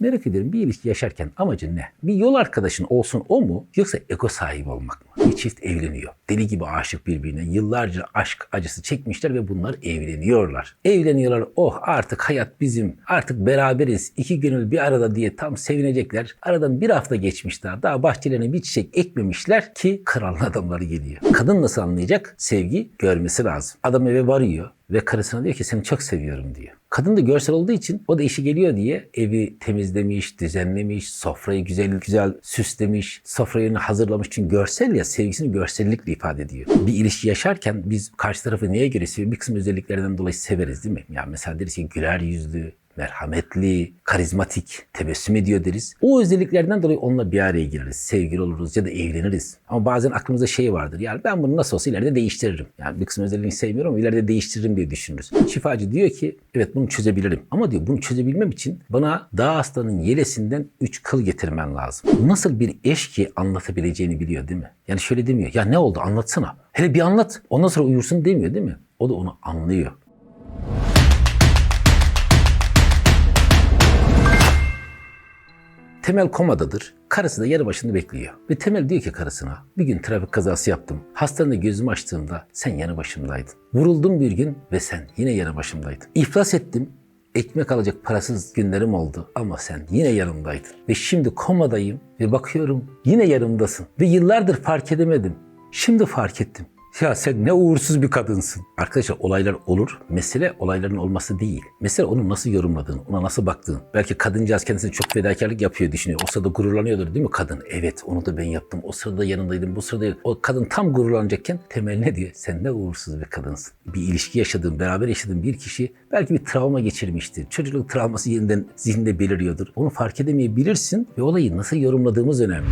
Merak ediyorum bir ilişki yaşarken amacın ne? Bir yol arkadaşın olsun o mu yoksa ego sahibi olmak mı? Bir çift evleniyor. Deli gibi aşık birbirine. Yıllarca aşk acısı çekmişler ve bunlar evleniyorlar. Evleniyorlar. Oh artık hayat bizim. Artık beraberiz. iki gönül bir arada diye tam sevinecekler. Aradan bir hafta geçmiş daha. Daha bahçelerine bir çiçek ekmemişler ki kralın adamları geliyor. Kadın nasıl anlayacak? Sevgi görmesi lazım. Adam eve varıyor ve karısına diyor ki seni çok seviyorum diyor. Kadın da görsel olduğu için o da işi geliyor diye evi temizlemiş, düzenlemiş, sofrayı güzel güzel süslemiş, sofrayı hazırlamış. Çünkü görsel ya sevgisini görsellikle ifade ediyor. Bir ilişki yaşarken biz karşı tarafı neye göre seviyoruz? Bir kısım özelliklerden dolayı severiz değil mi? Yani mesela deriz ki güler yüzlü, merhametli, karizmatik, tebessüm ediyor deriz. O özelliklerden dolayı onunla bir araya gireriz. Sevgili oluruz ya da evleniriz. Ama bazen aklımızda şey vardır. Yani ben bunu nasıl olsa ileride değiştiririm. Yani bir kısım özelliğini sevmiyorum ama ileride değiştiririm diye düşünürüz. Şifacı diyor ki evet bunu çözebilirim. Ama diyor bunu çözebilmem için bana dağ aslanın yelesinden 3 kıl getirmen lazım. Nasıl bir eş ki anlatabileceğini biliyor değil mi? Yani şöyle demiyor. Ya ne oldu anlatsana. Hele bir anlat. Ondan sonra uyursun demiyor değil mi? O da onu anlıyor. Temel komadadır. Karısı da yarı başında bekliyor. Ve Temel diyor ki karısına bir gün trafik kazası yaptım. Hastanede gözümü açtığımda sen yanı başımdaydın. Vuruldum bir gün ve sen yine yanı başımdaydın. İflas ettim. Ekmek alacak parasız günlerim oldu ama sen yine yanımdaydın. Ve şimdi komadayım ve bakıyorum yine yanımdasın. Ve yıllardır fark edemedim. Şimdi fark ettim. Ya sen ne uğursuz bir kadınsın. Arkadaşlar olaylar olur. Mesele olayların olması değil. Mesele onu nasıl yorumladığın, ona nasıl baktığın. Belki kadıncağız kendisine çok fedakarlık yapıyor düşünüyor. O sırada gururlanıyordur değil mi kadın? Evet onu da ben yaptım. O sırada yanındaydım. Bu sırada o kadın tam gururlanacakken Temel ne diyor? Sen ne uğursuz bir kadınsın. Bir ilişki yaşadığın, beraber yaşadığın bir kişi belki bir travma geçirmiştir. Çocukluk travması yeniden zihinde beliriyordur. Onu fark edemeyebilirsin ve olayı nasıl yorumladığımız önemli.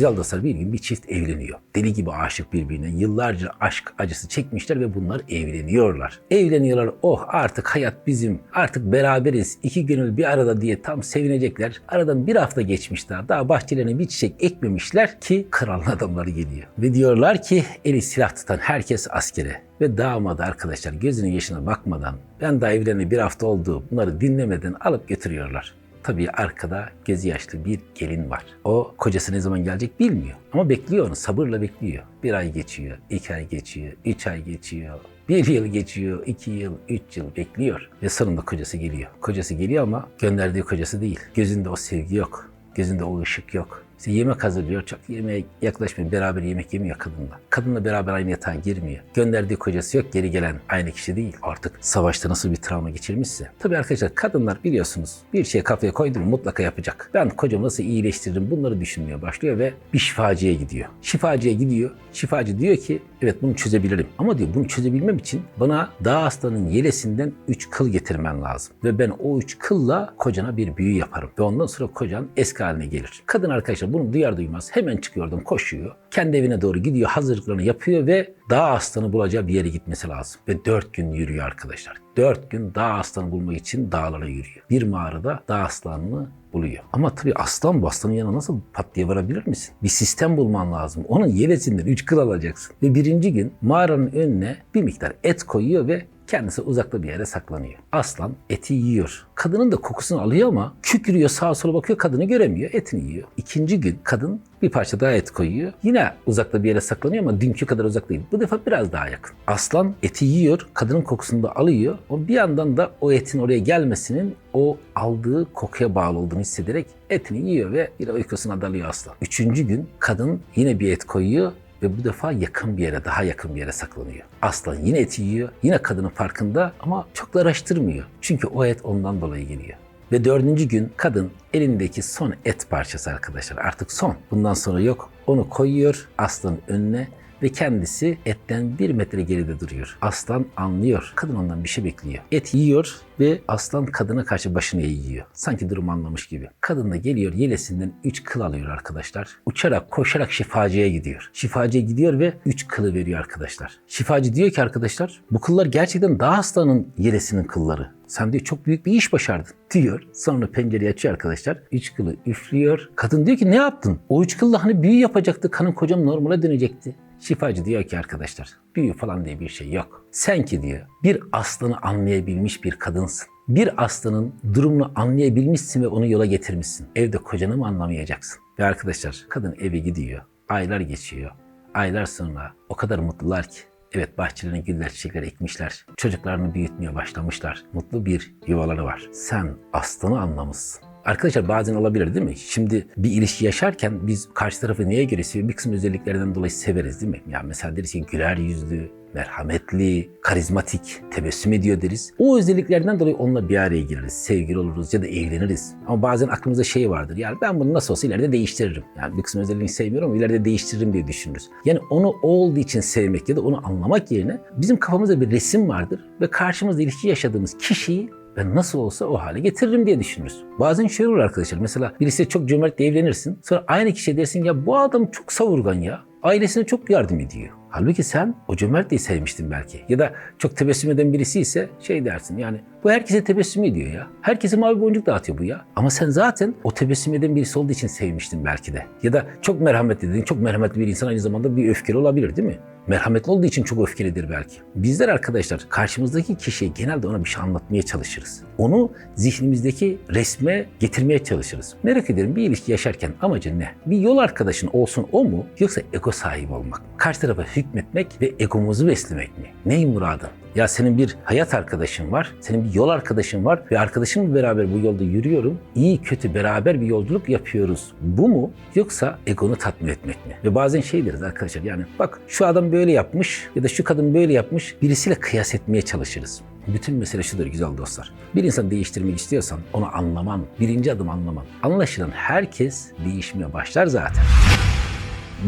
Güzel dostlar bir gün bir çift evleniyor. Deli gibi aşık birbirine. Yıllarca aşk acısı çekmişler ve bunlar evleniyorlar. Evleniyorlar. Oh artık hayat bizim. Artık beraberiz. iki gönül bir arada diye tam sevinecekler. Aradan bir hafta geçmiş daha. Bahçelerine bir çiçek ekmemişler ki kralın adamları geliyor. Ve diyorlar ki eli silah tutan herkes askere. Ve damadı arkadaşlar gözünün yaşına bakmadan ben daha evleneli bir hafta oldu bunları dinlemeden alıp götürüyorlar. Tabii arkada gözü yaşlı bir gelin var. O kocası ne zaman gelecek bilmiyor. Ama bekliyor onu, sabırla bekliyor. Bir ay geçiyor, iki ay geçiyor, üç ay geçiyor. Bir yıl geçiyor, iki yıl, üç yıl bekliyor. Ve sonunda kocası geliyor. Kocası geliyor ama gönderdiği kocası değil. Gözünde o sevgi yok. Gözünde o ışık yok. İşte yemek hazırlıyor. Çok yemeğe yaklaşmıyor. Beraber yemek yemiyor kadınla. Kadınla beraber aynı yatağa girmiyor. Gönderdiği kocası yok. Geri gelen aynı kişi değil. Artık savaşta nasıl bir travma geçirmişse. Tabii arkadaşlar kadınlar biliyorsunuz bir şey kafaya koydu mu mutlaka yapacak. Ben kocamı nasıl iyileştiririm bunları düşünmeye başlıyor ve bir şifacıya gidiyor. Şifacıya gidiyor. Şifacı diyor ki evet bunu çözebilirim. Ama diyor bunu çözebilmem için bana dağ aslanın yelesinden 3 kıl getirmen lazım. Ve ben o 3 kılla kocana bir büyü yaparım. Ve ondan sonra kocan eski haline gelir. Kadın arkadaşlar bunu duyar duymaz hemen çıkıyordum koşuyor. Kendi evine doğru gidiyor hazırlıklarını yapıyor ve dağ aslanı bulacağı bir yere gitmesi lazım. Ve 4 gün yürüyor arkadaşlar. 4 gün dağ aslanı bulmak için dağlara yürüyor. Bir mağarada dağ aslanını buluyor. Ama tabii aslan bu aslanın yanına nasıl pat diye varabilir misin? Bir sistem bulman lazım. Onun yelesinden 3 kıl alacaksın. Ve birinci gün mağaranın önüne bir miktar et koyuyor ve Kendisi uzakta bir yere saklanıyor. Aslan eti yiyor. Kadının da kokusunu alıyor ama kükrüyor sağa sola bakıyor kadını göremiyor. Etini yiyor. İkinci gün kadın bir parça daha et koyuyor. Yine uzakta bir yere saklanıyor ama dünkü kadar uzak değil. Bu defa biraz daha yakın. Aslan eti yiyor. Kadının kokusunu da alıyor. O bir yandan da o etin oraya gelmesinin o aldığı kokuya bağlı olduğunu hissederek etini yiyor ve yine uykusuna dalıyor aslan. Üçüncü gün kadın yine bir et koyuyor ve bu defa yakın bir yere, daha yakın bir yere saklanıyor. Aslan yine eti yiyor, yine kadının farkında ama çok da araştırmıyor. Çünkü o et ondan dolayı geliyor. Ve dördüncü gün kadın elindeki son et parçası arkadaşlar artık son. Bundan sonra yok. Onu koyuyor aslanın önüne ve kendisi etten bir metre geride duruyor. Aslan anlıyor. Kadın ondan bir şey bekliyor. Et yiyor ve aslan kadına karşı başını eğiyor. Sanki durum anlamış gibi. Kadın da geliyor yelesinden 3 kıl alıyor arkadaşlar. Uçarak koşarak şifacıya gidiyor. Şifacıya gidiyor ve 3 kılı veriyor arkadaşlar. Şifacı diyor ki arkadaşlar bu kıllar gerçekten daha aslanın yelesinin kılları. Sen diyor çok büyük bir iş başardın diyor. Sonra pencereyi açıyor arkadaşlar. Üç kılı üflüyor. Kadın diyor ki ne yaptın? O üç kılla hani büyü yapacaktı. Kanın kocam normale dönecekti. Şifacı diyor ki arkadaşlar büyü falan diye bir şey yok. Sen ki diyor bir aslanı anlayabilmiş bir kadınsın. Bir aslanın durumunu anlayabilmişsin ve onu yola getirmişsin. Evde kocanı mı anlamayacaksın? Ve arkadaşlar kadın eve gidiyor. Aylar geçiyor. Aylar sonra o kadar mutlular ki. Evet bahçelerine güller çiçekler ekmişler. Çocuklarını büyütmeye başlamışlar. Mutlu bir yuvaları var. Sen aslanı anlamışsın. Arkadaşlar bazen olabilir değil mi? Şimdi bir ilişki yaşarken biz karşı tarafı neye göre? Bir kısım özelliklerinden dolayı severiz değil mi? Yani mesela deriz ki güler yüzlü, merhametli, karizmatik, tebessüm ediyor deriz. O özelliklerden dolayı onunla bir araya gireriz, sevgili oluruz ya da evleniriz. Ama bazen aklımızda şey vardır. Yani ben bunu nasıl olsa ileride değiştiririm. Yani bir kısım özelliğini sevmiyorum ama ileride değiştiririm diye düşünürüz. Yani onu olduğu için sevmek ya da onu anlamak yerine bizim kafamızda bir resim vardır ve karşımızda ilişki yaşadığımız kişiyi ben nasıl olsa o hale getiririm diye düşünürüz. Bazen şöyle olur arkadaşlar. Mesela birisiyle çok cömert evlenirsin. Sonra aynı kişiye dersin ya bu adam çok savurgan ya. Ailesine çok yardım ediyor. Halbuki sen o cömertliği sevmiştin belki. Ya da çok tebessüm eden birisi ise şey dersin yani bu herkese tebessüm ediyor ya. Herkese mavi boncuk dağıtıyor bu ya. Ama sen zaten o tebessüm eden birisi olduğu için sevmiştin belki de. Ya da çok merhametli dediğin çok merhametli bir insan aynı zamanda bir öfkeli olabilir değil mi? Merhametli olduğu için çok öfkelidir belki. Bizler arkadaşlar karşımızdaki kişiye genelde ona bir şey anlatmaya çalışırız. Onu zihnimizdeki resme getirmeye çalışırız. Merak ederim bir ilişki yaşarken amacın ne? Bir yol arkadaşın olsun o mu yoksa ego sahibi olmak mı? Karşı tarafa hükmetmek ve egomuzu beslemek mi? Neyin muradın? Ya senin bir hayat arkadaşın var, senin bir yol arkadaşın var ve arkadaşımla beraber bu yolda yürüyorum. İyi kötü beraber bir yolculuk yapıyoruz. Bu mu yoksa egonu tatmin etmek mi? Ve bazen şey deriz arkadaşlar yani bak şu adam böyle yapmış ya da şu kadın böyle yapmış birisiyle kıyas etmeye çalışırız. Bütün mesele şudur güzel dostlar. Bir insan değiştirmek istiyorsan onu anlaman, birinci adım anlaman. Anlaşılan herkes değişmeye başlar zaten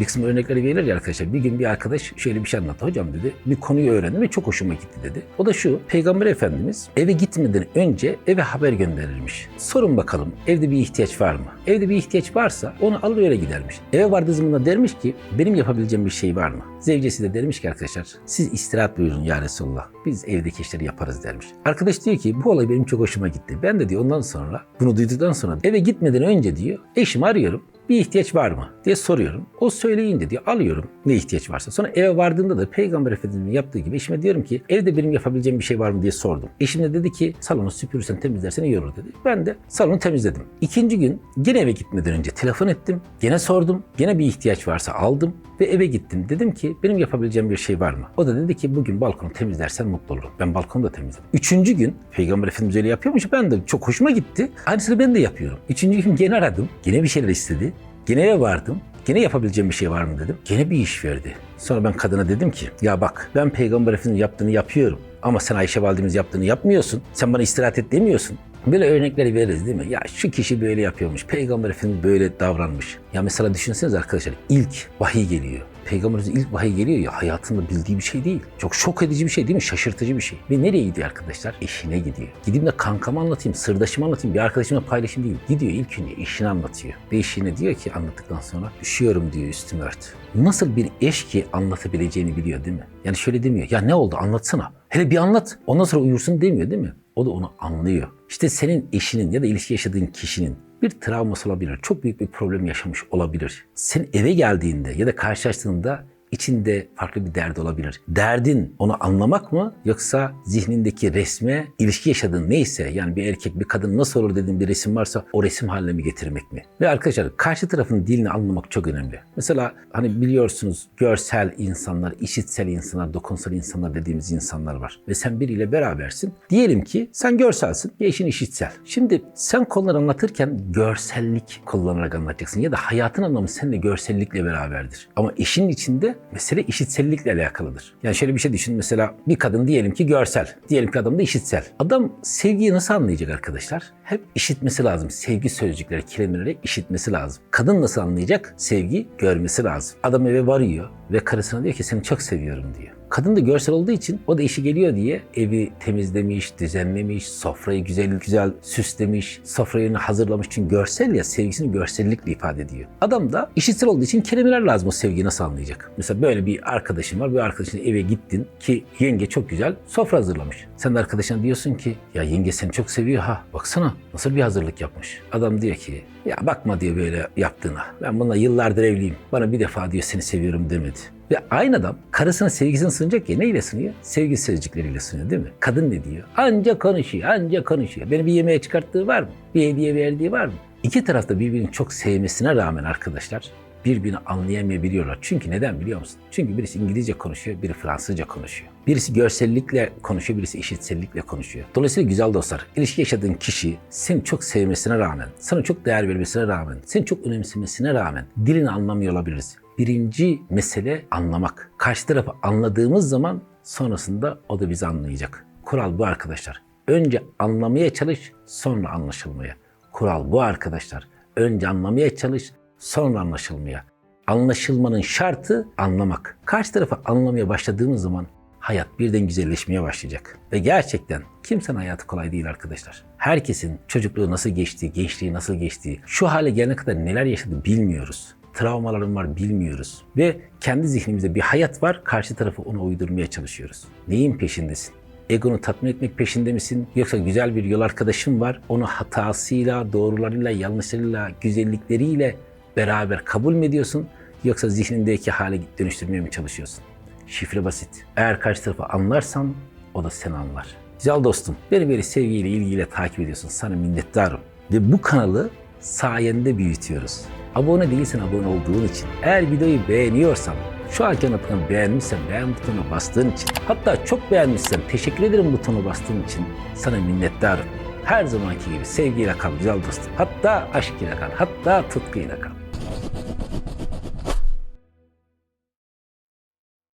bir kısım örnekleri verilir ya arkadaşlar. Bir gün bir arkadaş şöyle bir şey anlattı. Hocam dedi bir konuyu öğrendim ve çok hoşuma gitti dedi. O da şu. Peygamber Efendimiz eve gitmeden önce eve haber gönderirmiş. Sorun bakalım evde bir ihtiyaç var mı? Evde bir ihtiyaç varsa onu alır öyle gidermiş. Eve vardığı zaman da dermiş ki benim yapabileceğim bir şey var mı? Zevcesi de dermiş ki arkadaşlar siz istirahat buyurun ya Resulullah. Biz evdeki işleri yaparız dermiş. Arkadaş diyor ki bu olay benim çok hoşuma gitti. Ben de diyor ondan sonra bunu duyduktan sonra eve gitmeden önce diyor eşimi arıyorum bir ihtiyaç var mı diye soruyorum. O söyleyince diyor alıyorum ne ihtiyaç varsa. Sonra eve vardığımda da Peygamber Efendimiz'in yaptığı gibi eşime diyorum ki evde benim yapabileceğim bir şey var mı diye sordum. Eşim de dedi ki salonu süpürürsen temizlersen iyi olur dedi. Ben de salonu temizledim. İkinci gün gene eve gitmeden önce telefon ettim. Gene sordum. Gene bir ihtiyaç varsa aldım ve eve gittim. Dedim ki benim yapabileceğim bir şey var mı? O da dedi ki bugün balkonu temizlersen mutlu olurum. Ben balkonu da temizledim. Üçüncü gün Peygamber Efendimiz öyle yapıyormuş. Ben de çok hoşuma gitti. Aynısını ben de yapıyorum. Üçüncü gün gene aradım. Gene bir şeyler istedi. Gene eve vardım. Gene yapabileceğim bir şey var mı dedim. Gene bir iş verdi. Sonra ben kadına dedim ki ya bak ben Peygamber Efendimiz yaptığını yapıyorum. Ama sen Ayşe Validemiz yaptığını yapmıyorsun. Sen bana istirahat et demiyorsun. Böyle örnekleri veririz değil mi? Ya şu kişi böyle yapıyormuş. Peygamber Efendimiz böyle davranmış. Ya mesela düşünseniz arkadaşlar ilk vahiy geliyor. Peygamberimizin ilk vahiy geliyor ya hayatında bildiği bir şey değil. Çok şok edici bir şey değil mi? Şaşırtıcı bir şey. Ve nereye gidiyor arkadaşlar? Eşine gidiyor. Gideyim de kankama anlatayım, sırdaşıma anlatayım, bir arkadaşımla paylaşayım değil. Gidiyor ilk önce eşine anlatıyor. Ve eşine diyor ki anlattıktan sonra üşüyorum diyor üstümü ört. Nasıl bir eş ki anlatabileceğini biliyor değil mi? Yani şöyle demiyor. Ya ne oldu anlatsana. Hele bir anlat. Ondan sonra uyursun demiyor değil mi? O da onu anlıyor. İşte senin eşinin ya da ilişki yaşadığın kişinin bir travması olabilir. Çok büyük bir problem yaşamış olabilir. Sen eve geldiğinde ya da karşılaştığında içinde farklı bir derdi olabilir. Derdin onu anlamak mı yoksa zihnindeki resme ilişki yaşadığın neyse yani bir erkek bir kadın nasıl olur dediğin bir resim varsa o resim haline mi getirmek mi? Ve arkadaşlar karşı tarafın dilini anlamak çok önemli. Mesela hani biliyorsunuz görsel insanlar, işitsel insanlar, dokunsal insanlar dediğimiz insanlar var. Ve sen biriyle berabersin. Diyelim ki sen görselsin, bir eşin işitsel. Şimdi sen konuları anlatırken görsellik kullanarak anlatacaksın ya da hayatın anlamı seninle görsellikle beraberdir. Ama eşinin içinde mesele işitsellikle alakalıdır. Yani şöyle bir şey düşün mesela bir kadın diyelim ki görsel, diyelim ki adam da işitsel. Adam sevgiyi nasıl anlayacak arkadaşlar? Hep işitmesi lazım. Sevgi sözcükleri, kelimeleri işitmesi lazım. Kadın nasıl anlayacak? Sevgi görmesi lazım. Adam eve varıyor ve karısına diyor ki seni çok seviyorum diyor. Kadın da görsel olduğu için o da işi geliyor diye evi temizlemiş, düzenlemiş, sofrayı güzel güzel süslemiş, sofrayı hazırlamış. Çünkü görsel ya sevgisini görsellikle ifade ediyor. Adam da işitsel olduğu için kelimeler lazım o sevgiyi nasıl anlayacak. Mesela böyle bir arkadaşın var, bir arkadaşın eve gittin ki yenge çok güzel sofra hazırlamış. Sen de arkadaşına diyorsun ki ya yenge seni çok seviyor ha baksana nasıl bir hazırlık yapmış. Adam diyor ki ya bakma diyor böyle yaptığına. Ben bununla yıllardır evliyim. Bana bir defa diyor seni seviyorum demedi. Ve aynı adam karısına sevgisini sınacak ya neyle sınıyor? Sevgi sözcükleriyle sınıyor değil mi? Kadın ne diyor? Anca konuşuyor, anca konuşuyor. Beni bir yemeğe çıkarttığı var mı? Bir hediye verdiği var mı? İki tarafta birbirini çok sevmesine rağmen arkadaşlar birbirini anlayamayabiliyorlar. Çünkü neden biliyor musun? Çünkü birisi İngilizce konuşuyor, biri Fransızca konuşuyor. Birisi görsellikle konuşuyor, birisi işitsellikle konuşuyor. Dolayısıyla güzel dostlar, ilişki yaşadığın kişi seni çok sevmesine rağmen, sana çok değer vermesine rağmen, seni çok önemsemesine rağmen dilini anlamıyor olabiliriz. Birinci mesele anlamak. Karşı tarafı anladığımız zaman sonrasında o da bizi anlayacak. Kural bu arkadaşlar. Önce anlamaya çalış, sonra anlaşılmaya. Kural bu arkadaşlar. Önce anlamaya çalış, sonra anlaşılmaya. Anlaşılmanın şartı anlamak. Karşı tarafı anlamaya başladığımız zaman hayat birden güzelleşmeye başlayacak. Ve gerçekten kimsenin hayatı kolay değil arkadaşlar. Herkesin çocukluğu nasıl geçtiği, gençliği nasıl geçtiği, şu hale gelene kadar neler yaşadı bilmiyoruz. Travmalarım var bilmiyoruz. Ve kendi zihnimizde bir hayat var, karşı tarafı ona uydurmaya çalışıyoruz. Neyin peşindesin? Egonu tatmin etmek peşinde misin? Yoksa güzel bir yol arkadaşın var. Onu hatasıyla, doğrularıyla, yanlışlarıyla, güzellikleriyle beraber kabul mü ediyorsun? Yoksa zihnindeki hale dönüştürmeye mi çalışıyorsun? Şifre basit. Eğer karşı tarafı anlarsan o da seni anlar. Güzel dostum, beni böyle sevgiyle, ilgiyle takip ediyorsun. Sana minnettarım. Ve bu kanalı sayende büyütüyoruz. Abone değilsen abone olduğun için. Eğer videoyu beğeniyorsan, şu anki butonunu beğenmişsen beğen butonuna bastığın için, hatta çok beğenmişsen teşekkür ederim butonuna bastığın için sana minnettarım. Her zamanki gibi sevgiyle kal güzel dostum. Hatta aşk ile kal, hatta tutkuyla kal.